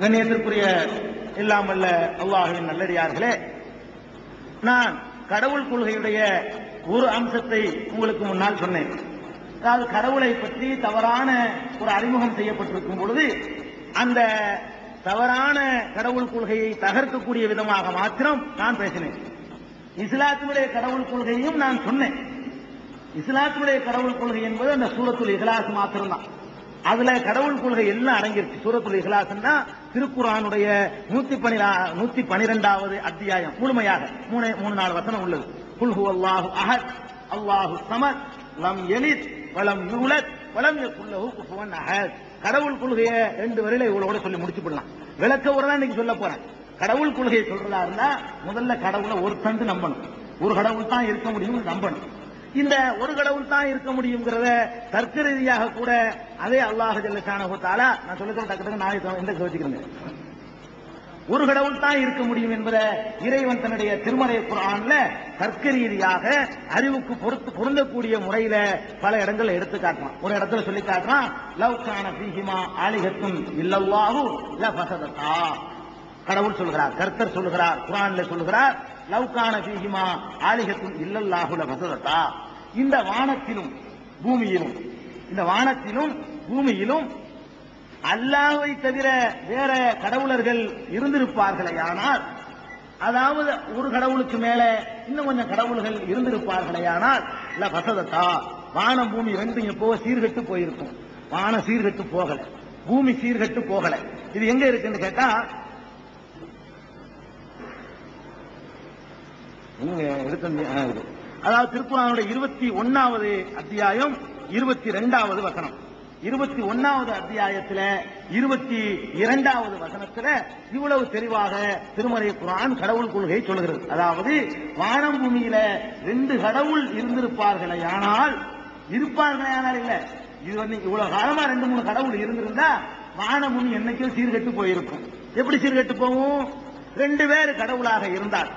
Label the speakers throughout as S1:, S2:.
S1: கண்ணியத்திற்குரிய இல்லாமல்ல அல்லாஹின் நல்லடியார்களே நான் கடவுள் கொள்கையுடைய ஒரு அம்சத்தை உங்களுக்கு முன்னால் சொன்னேன். அதாவது கடவுளை பற்றி தவறான ஒரு அறிமுகம் செய்யப்பட்டிருக்கும் பொழுது அந்த தவறான கடவுள் கொள்கையை தகர்க்கக்கூடிய விதமாக மாத்திரம் நான் பேசினேன். இஸ்லாத்தினுடைய கடவுள் கொள்கையும் நான் சொன்னேன். இஸ்லாத்தினுடைய கடவுள் கொள்கை என்பது அந்த சூரத்துல் இஹ்லாஸ் மாத்திரம்தான். அதுல கடவுள் கொள்கை எல்லாம் அடங்கிருச்சு. சூரத்துல் இஹ்லாஸ்னா திருக்குறானுடைய நூத்தி பனிரா நூத்தி பனிரெண்டாவது அத்தியாயம் முழுமையாக. மூணு மூணு நாலு வசனம் உள்ளது. குல்ஹு அல்லாஹு அஹத் அல்லாஹு சமத் லம் எலித் வலம் யூலத் வலம் குல்லஹு குஃபுவன் அஹத். கடவுள் கொள்கையை ரெண்டு வரையில இவளோட சொல்லி முடிச்சு போடலாம் விளக்க ஒரு இன்னைக்கு சொல்ல போறேன். கடவுள் கொள்கையை சொல்றதா இருந்தா முதல்ல கடவுளை ஒரு தந்து நம்பணும். ஒரு கடவுள் தான் இருக்க முடியும் நம்பணும். இந்த ஒரு கடவுள் தான் இருக்க முடியுங்கிறத தர்க்க ரீதியாக கூட அதே அல்லாஹ் ஜல்லுக்கான தஆலா நான் சொல்லுறது டக்கு டக்கு நான் இந்த வச்சுக்கிறேன் ஒரு கடவுள் தான் இருக்க முடியும் என்பதை இறைவன் தன்னுடைய திருமலை குரான்ல தர்க்க ரீதியாக அறிவுக்கு பொறுத்து பொருந்தக்கூடிய முறையில பல இடங்கள்ல எடுத்து காட்டுறான். ஒரு இடத்துல சொல்லி காட்டுறான் லவ் கான பீஹிமா ஆலிகத்தும் இல்லல்லாஹு ல ஃபசததா கடவுள் சொல்கிறார் கர்த்தர் சொல்கிறார் குரான்ல சொல்கிறார் லவ் கான பீஹிமா ஆலிகத்தும் இல்லல்லாஹுல வசதத்தா இந்த வானத்திலும் பூமியிலும். இந்த வானத்திலும் பூமியிலும் அல்லாவை தவிர வேற கடவுளர்கள் இருந்திருப்பார்களே. ஆனால் அதாவது ஒரு கடவுளுக்கு மேல இன்னும் கொஞ்சம் கடவுள்கள் இருந்திருப்பார்களே. ஆனால் இல்ல வசதத்தா? வானம் பூமி ரெண்டும் போக சீர்கெட்டு போயிருக்கும். வானம் சீர்கெட்டு போகல. பூமி சீர்கெட்டு போகல. இது எங்க இருக்குன்னு கேட்டா எங்க இருக்கு அதாவது திருக்குறானுடைய இருபத்தி ஒன்னாவது அத்தியாயம் இருபத்தி ரெண்டாவது வசனம். இருபத்தி ஒன்னாவது அத்தியாயத்துல இருபத்தி இரண்டாவது வசனத்துல இவ்வளவு தெளிவாக திருமறை குரான் கடவுள் கொள்கை சொல்கிறது அதாவது வானம் பூமியில ரெண்டு கடவுள் இருந்திருப்பார்களே ஆனால் இருப்பார்களே ஆனால் இல்ல. இது வந்து இவ்வளவு காலமா ரெண்டு மூணு கடவுள் இருந்திருந்தா வானபூமி என்னைக்கும் சீர்கட்டு போயிருக்கும். எப்படி சீர்கட்டு போகும்? ரெண்டு பேர் கடவுளாக இருந்தால்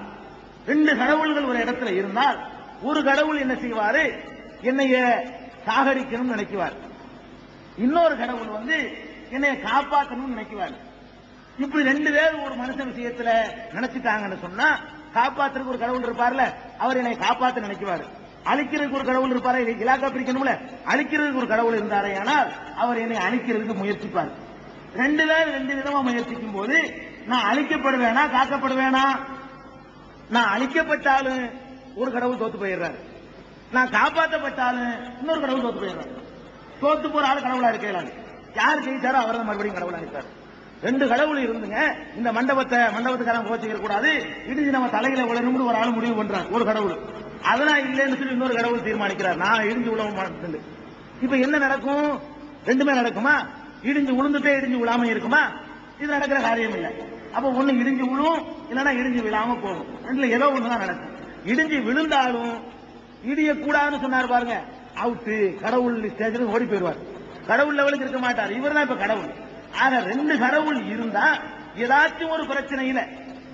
S1: ரெண்டு கடவுள்கள் ஒரு இடத்துல இருந்தால் ஒரு கடவுள் என்ன செய்வாரு? என்னைய சாகடிக்கணும்னு நினைக்குவார். இன்னொரு கடவுள் வந்து என்னைய காப்பாற்றணும்னு நினைக்குவார். இப்படி ரெண்டு பேர் ஒரு மனுஷன் விஷயத்துல நினைச்சுட்டாங்கன்னு சொன்னா காப்பாத்துறதுக்கு ஒரு கடவுள் இருப்பார்ல அவர் என்னை காப்பாற்ற நினைக்குவாரு. அழிக்கிறதுக்கு ஒரு கடவுள் இருப்பாரு? இதை இலாக்கா பிரிக்கணும்ல. அழிக்கிறதுக்கு ஒரு கடவுள் இருந்தாரே ஆனால் அவர் என்னை அழிக்கிறதுக்கு முயற்சிப்பார். ரெண்டு பேர் ரெண்டு விதமா முயற்சிக்கும் போது நான் அழிக்கப்படுவேனா காக்கப்படுவேனா? நான் அழிக்கப்பட்டாலும் ஒரு கடவுள் தோத்து போயிடுறாரு. நான் காப்பாற்றப்பட்டாலும் இன்னொரு கடவுள் தோத்து போயிடுறாரு. தோத்து போற ஆள் கடவுளா இருக்கலாம் யார் ஜெயிச்சாரோ அவர் தான் மறுபடியும் கடவுளா இருக்காரு ரெண்டு கடவுள் இருந்துங்க. இந்த மண்டபத்தை மண்டபத்துக்காரன் கோச்சிக்க கூடாது. இடிஞ்சு நம்ம தலையில விழணும்னு ஒரு ஆள் முடிவு பண்றார். ஒரு கடவுள். அதெல்லாம் இல்லைன்னு சொல்லி இன்னொரு கடவுள் தீர்மானிக்கிறார். நான் இடிஞ்சு விழவும் இப்ப என்ன நடக்கும்? ரெண்டுமே நடக்குமா? இடிஞ்சு விழுந்துட்டே இடிஞ்சு விழாம இருக்குமா? இது நடக்கிற காரியம் இல்லை அப்ப ஒண்ணு இடிஞ்சு விழும் இல்லைன்னா இடிஞ்சு விழாம போகும். ரெண்டுல ஏதோ ஒண்ணுதான் நடக்கும். இடிஞ்சு விழுந்தாலும் இடிய கூடாதுன்னு சொன்னார் பாருங்க. அவுட்டு கடவுள் ஸ்டேஜில் ஓடி போயிடுவார். கடவுள் லெவலுக்கு இருக்க மாட்டார். இவர் தான் இப்ப கடவுள். ஆக ரெண்டு கடவுள் இருந்தா ஏதாச்சும் ஒரு பிரச்சனையில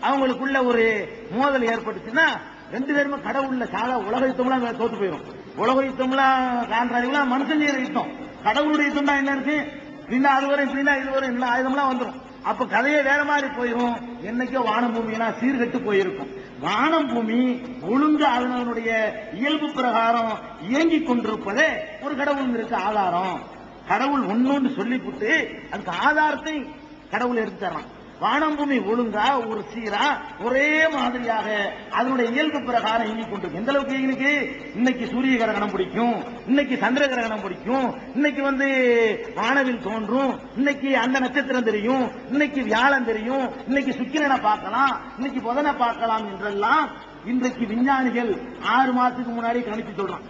S1: அவங்களுக்குள்ள ஒரு மோதல் ஏற்பட்டுச்சுன்னா ரெண்டு பேருமே கடவுள்ல சாதா உலக யுத்தம்லாம் தோத்து போயிடும் உலக யுத்தம்லாம் காண்றாடிலாம் மனுஷன் செய்யற யுத்தம். கடவுளுடைய யுத்தம் தான் என்ன இருக்கு? இப்படின்னா அது வரும் இப்படின்னா இது வரும் எல்லா ஆயுதம்லாம் வந்துடும் அப்ப கதையே வேற மாதிரி போயிடும் என்னைக்கோ வானம் பூமியெல்லாம் சீர்கெட்டு போயிருக்கும். வானம் பூமி ஒழுங்கு அதனுடைய இயல்பு பிரகாரம் இயங்கிக் கொண்டிருப்பதே ஒரு கடவுள் இருக்க ஆதாரம். கடவுள் ஒன்னொன்று சொல்லிவிட்டு அதுக்கு ஆதாரத்தை கடவுள் எடுத்து வானம்பூமி ஒழுங்கா ஒரு சீரா ஒரே மாதிரியாக அதனுடைய இயல்பு பிரகாரம் இயங்கிக் கொண்டிருக்கு எந்த அளவுக்கு இயங்கினுக்கு இன்னைக்கு சூரிய கிரகணம் பிடிக்கும். இன்னைக்கு சந்திர கிரகணம் பிடிக்கும். இன்னைக்கு வந்து வானவில் தோன்றும். இன்னைக்கு அந்த நட்சத்திரம் தெரியும். இன்னைக்கு வியாழன் தெரியும். இன்னைக்கு சுக்கிரனை பார்க்கலாம். இன்னைக்கு புதனை பார்க்கலாம் என்றெல்லாம் இன்றைக்கு விஞ்ஞானிகள் ஆறு மாசத்துக்கு முன்னாடி கணிச்சு சொல்றான்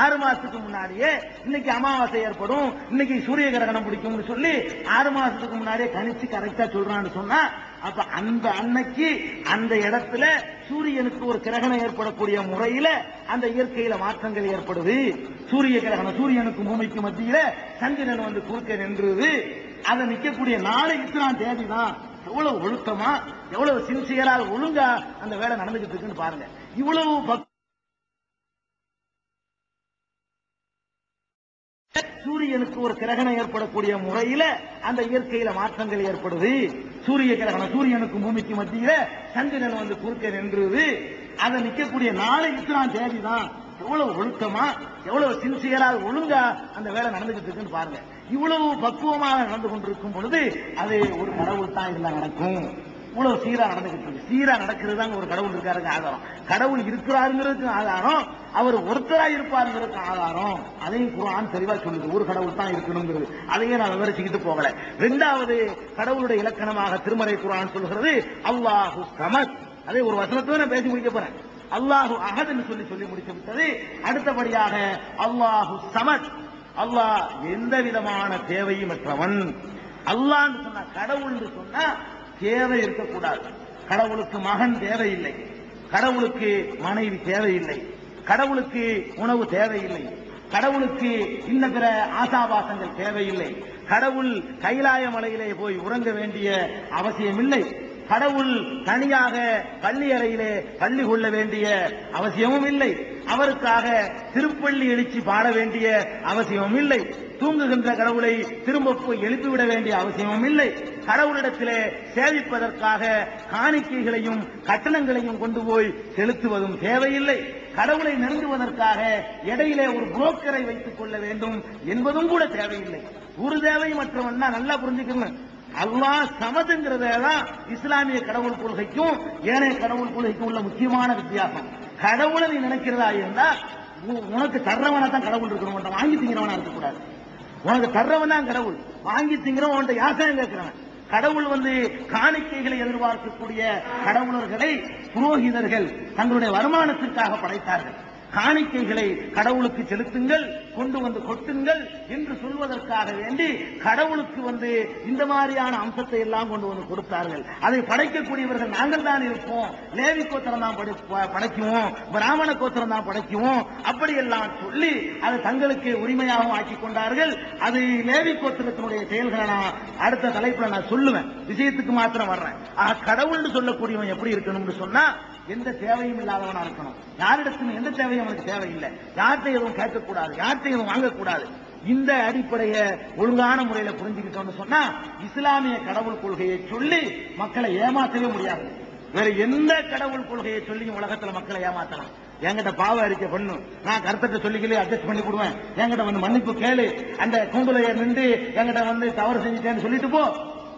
S1: ஆறு மாசத்துக்கு முன்னாடியே இன்னைக்கு அமாவாசை ஏற்படும். இன்னைக்கு சூரிய கிரகணம் பிடிக்கும்னு சொல்லி ஆறு மாசத்துக்கு முன்னாடியே கணிச்சு கரெக்டா சொல்றான்னு சொன்னா அப்ப அந்த அன்னைக்கு அந்த இடத்துல சூரியனுக்கு ஒரு கிரகணம் ஏற்படக்கூடிய முறையில அந்த இயற்கையில மாற்றங்கள் ஏற்படுது. சூரிய கிரகணம் சூரியனுக்கு பூமிக்கு மத்தியில சந்திரன் வந்து குறுக்க நின்றுது. அதை நிக்கக்கூடிய நாளை இத்தனாம் தேதி தான் எவ்வளவு ஒழுக்கமா எவ்வளவு சின்சியரா ஒழுங்கா அந்த வேலை நடந்துகிட்டு இருக்குன்னு பாருங்க. இவ்வளவு சூரியனுக்கு ஒரு கிரகணம் ஏற்படக்கூடிய முறையில அந்த இயற்கையில மாற்றங்கள் ஏற்படுது. சூரிய கிரகணம் சூரியனுக்கும் பூமிக்கு மத்தியில சந்திரன் வந்து குறுக்க நின்றுது. அதை நிக்கக்கூடிய நாளைக்கு நான் தேதி தான் எவ்வளவு ஒழுக்கமா எவ்வளவு சின்சியரா ஒழுங்கா அந்த வேலை நடந்துகிட்டு இருக்குன்னு பாருங்க. இவ்வளவு பக்குவமாக நடந்து கொண்டிருக்கும் பொழுது அது ஒரு கடவுள் தான் இதெல்லாம் நடக்கும். இவ்வளவு சீரா நடந்துகிட்டு இருக்கு. சீரா நடக்கிறது தான் ஒரு கடவுள் இருக்காருங்க ஆதாரம். கடவுள் இருக்கிறாருங்கிறதுக்கு ஆதாரம். அவர் ஒருத்தரா இருப்பாருங்கிறதுக்கு ஆதாரம். அதையும் குரான் தெளிவா சொல்லுது. ஒரு கடவுள் தான் இருக்கணுங்கிறது. அதையே நான் விவரிச்சுக்கிட்டு போகல. ரெண்டாவது கடவுளுடைய இலக்கணமாக திருமறை குரான் சொல்கிறது அல்லாஹு சமத். அதே ஒரு வசனத்தோட நான் பேசி முடிக்க போறேன். அல்லாஹு அகதுன்னு சொல்லி சொல்லி முடித்து விட்டது. அடுத்தபடியாக அல்லாஹு சமத். அல்லாஹ் எந்த விதமான தேவையும் அற்றவன். அல்லான்னு சொன்னா கடவுள்னு சொன்னா தேவை இருக்கக்கூடாது. கடவுளுக்கு மகன் தேவையில்லை. கடவுளுக்கு மனைவி தேவையில்லை. கடவுளுக்கு உணவு தேவையில்லை. கடவுளுக்கு இன்ன பிற ஆசாபாசங்கள் தேவையில்லை. கடவுள் கைலாய மலையிலே போய் உறங்க வேண்டிய அவசியமில்லை. கடவுள் தனியாக பள்ளி அறையிலே பள்ளி கொள்ள வேண்டிய அவசியமும் இல்லை. அவருக்காக திருப்பள்ளி எழுச்சி பாட வேண்டிய அவசியமும் இல்லை தூங்குகின்ற கடவுளை திரும்ப போய் எழுப்பிவிட வேண்டிய அவசியமும் இல்லை கடவுளிடத்திலே சேவிப்பதற்காக காணிக்கைகளையும் கட்டணங்களையும் கொண்டு போய் செலுத்துவதும் தேவையில்லை. கடவுளை நெருங்குவதற்காக இடையிலே ஒரு புரோக்கரை வைத்துக் கொள்ள வேண்டும் என்பதும் கூட தேவையில்லை. ஒரு தேவை மற்றவன் நல்லா புரிஞ்சுக்கணும் அல்லாஹ் சமதுங்கிறதான் இஸ்லாமிய கடவுள் கொள்கைக்கும் ஏனைய கடவுள் கொள்கைக்கும் உள்ள முக்கியமான வித்தியாசம். கடவுளை நீ நினைக்கிறதா இருந்தா உ- உனக்கு தர்றவனா தான் கடவுள் இருக்கணும் உன்கிட்ட வாங்கி திங்கிறவனா இருக்கக்கூடாது. உனக்கு தர்றவன் தான் கடவுள். வாங்கி திங்கிறவன் உன்கிட்ட யாசகம் கேட்கிறவன். கடவுள் வந்து காணிக்கைகளை எதிர்பார்க்கக்கூடிய கடவுளர்களை புரோகிதர்கள் தங்களுடைய வருமானத்திற்காக படைத்தார்கள். காணிக்கைகளை கடவுளுக்கு செலுத்துங்கள் கொண்டு வந்து கொட்டுங்கள் என்று சொல்வதற்காக வேண்டி கடவுளுக்கு வந்து இந்த மாதிரியான அம்சத்தை எல்லாம் கொண்டு வந்து கொடுத்தார்கள். அதை படைக்கக்கூடியவர்கள் நாங்கள் தான் இருப்போம். லேவி கோத்திரம் தான் படை- ப- படைக்குவோம். பிராமண கோத்திரம் தான் படைக்குவோம். அப்படியெல்லாம் சொல்லி அதை தங்களுக்கு உரிமையாகவும் ஆக்கிக் கொண்டார்கள். அது லேவி கோத்திரத்தினுடைய செயல்களை நான் அடுத்த தலைப்புல நான் சொல்லுவேன். விஷயத்துக்கு மாத்திரம் வர்றேன். ஆக கடவுள்னு சொல்லக்கூடியவன் எப்படி இருக்கணும்னு சொன்னா எந்த தேவையும் இல்லாதவனா இருக்கணும். யாரிடத்திலும் எந்த தேவையும் அவனுக்கு தேவையில்லை. யார்கிட்ட எதுவும் கேட்கக்கூடாது யார்கிட்ட எதுவும் வாங்கக்கூடாது. இந்த அடிப்படையை ஒழுங்கான முறையில புரிஞ்சுக்கிட்டோம்னு சொன்னா இஸ்லாமிய கடவுள் கொள்கையை சொல்லி மக்களை ஏமாற்றவே முடியாது. வேற எந்த கடவுள் கொள்கையை சொல்லியும் உலகத்துல மக்களை ஏமாத்தலாம். என்கிட்ட பாவ அறிக்கை பண்ணு. நான் கருத்தத்தை சொல்லிக்கலே அட்ஜஸ்ட் பண்ணி கொடுவேன். என்கிட்ட வந்து மன்னிப்பு கேளு. அந்த கூண்டுலைய நின்று என்கிட்ட வந்து தவறு செஞ்சுட்டேன்னு சொல்லிட்டு போ.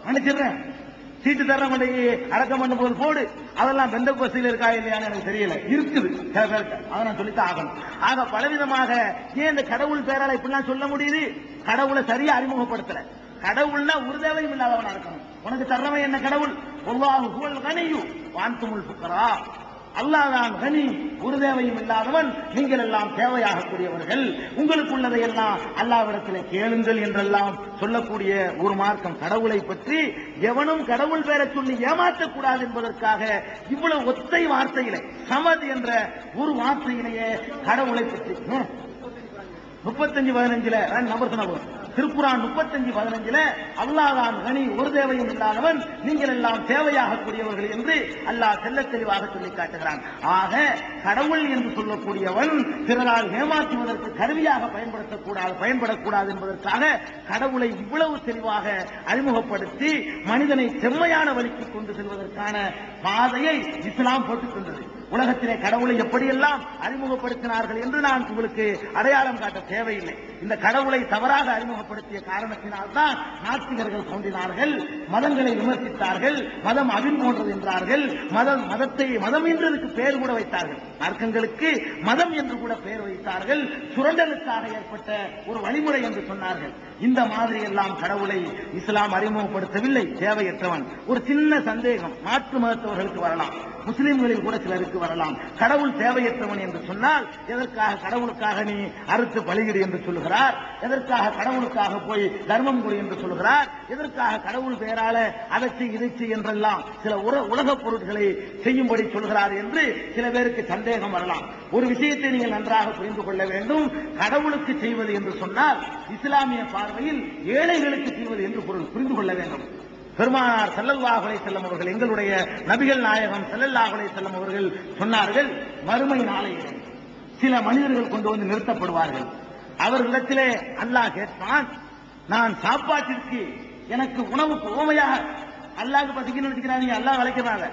S1: மன்னிச்சிடுறேன் சீட்டு தர மாட்டேங்கி அடக்கம் பண்ணும் போது போடு. அதெல்லாம் பெந்த கோஸ்டில் இருக்கா இல்லையான்னு எனக்கு தெரியல. இருக்குது. சில பேருக்கு அதை நான் சொல்லித்தான் ஆகணும். ஆக பலவிதமாக ஏன் இந்த கடவுள் பேரால இப்படிலாம் சொல்ல முடியுது? கடவுளை சரியா அறிமுகப்படுத்தல. கடவுள்னா ஒரு தேவையும் இல்லாதவன் இருக்கணும். உனக்கு தர்றவன் என்ன கடவுள்? ஒவ்வாறு புகழ் கனியும் வான்துமுள் புக்கரா அல்லாதான் கனி குருதேவையும் இல்லாதவன் நீங்கள் எல்லாம் தேவையாகக்கூடியவர்கள் உங்களுக்குள்ளதை எல்லாம் அல்லாவிடத்தில் கேளுங்கள் என்றெல்லாம் சொல்லக்கூடிய ஒரு மார்க்கம் கடவுளை பற்றி எவனும் கடவுள் பெயரை சொல்லி ஏமாற்றக்கூடாது என்பதற்காக இவ்வளவு ஒத்தை வார்த்தையிலே சமத் என்ற ஒரு வார்த்தையிலேயே கடவுளை பற்றி முப்பத்தஞ்சு பதினஞ்சுல நம்பர் சொன்ன போதும். திருக்குறான் முப்பத்தஞ்சு பதினஞ்சுல அல்லாதான் கனி ஒரு தேவையும் இல்லாதவன் நீங்கள் எல்லாம் தேவையாகக்கூடியவர்கள் என்று அல்லாஹ் செல்ல தெளிவாக சொல்லி காட்டுகிறான். ஆக கடவுள் என்று சொல்லக்கூடியவன் பிறரால் ஏமாற்றுவதற்கு கருவியாக பயன்படுத்தக்கூடாது பயன்படக்கூடாது என்பதற்காக கடவுளை இவ்வளவு தெளிவாக அறிமுகப்படுத்தி மனிதனை செம்மையான வழிக்கு கொண்டு செல்வதற்கான பாதையை இஸ்லாம் போட்டுக் கொண்டது. உலகத்திலே கடவுளை எப்படியெல்லாம் அறிமுகப்படுத்தினார்கள் என்று நான் உங்களுக்கு அடையாளம் காட்ட தேவையில்லை. இந்த கடவுளை தவறாக அறிமுகப்படுத்திய காரணத்தினால்தான் நாத்திகர்கள் தோன்றினார்கள் மதங்களை விமர்சித்தார்கள் மதம் அவின் போன்றது என்றார்கள் மதம் மதத்தை மதம் என்றதுக்கு பெயர் கூட வைத்தார்கள். மார்க்கங்களுக்கு மதம் என்று கூட பெயர் வைத்தார்கள் சுரண்டலுக்காக ஏற்பட்ட ஒரு வழிமுறை என்று சொன்னார்கள். இந்த மாதிரி எல்லாம் கடவுளை இஸ்லாம் அறிமுகப்படுத்தவில்லை தேவையற்றவன். ஒரு சின்ன சந்தேகம் மாற்று மதத்தவர்களுக்கு வரலாம். முஸ்லிம்களில் கூட சிலருக்கு வரலாம். கடவுள் தேவையற்றவன் என்று சொன்னால் எதற்காக கடவுளுக்காக நீ அறுத்து பலியிடு என்று சொல்லுகிறார்? எதற்காக கடவுளுக்காக போய் தர்மம் கொடு என்று சொல்லுகிறார்? எதற்காக கடவுள் பெயரால அதற்கு இதைச்சு என்றெல்லாம் சில உலக உலகப் பொருட்களை செய்யும்படி சொல்கிறார் என்று சில பேருக்கு சந்தேகம் வரலாம். ஒரு விஷயத்தை நீங்கள் நன்றாக புரிந்து கொள்ள வேண்டும். கடவுளுக்கு செய்வது என்று சொன்னால் இஸ்லாமிய பார்வையில் ஏழைகளுக்கு செய்வது என்று பொருள். புரிந்து கொள்ள வேண்டும். பெருமானார் ஸல்லல்லாஹு செல்லம் அவர்கள் எங்களுடைய நபிகள் நாயகம் ஸல்லல்லாஹு செல்லம் அவர்கள் சொன்னார்கள் மறுமை நாளையிலே சில மனிதர்கள் கொண்டு வந்து நிறுத்தப்படுவார்கள். அவர்களிடத்திலே அல்லாஹ் கேட்பான் நான் சாப்பாட்டிற்கு எனக்கு உணவு உவமையாக அல்லாஹ் பசிக்கணும்னு நினைக்கிறாங்க அல்லாஹ் வளைக்கிறாங்க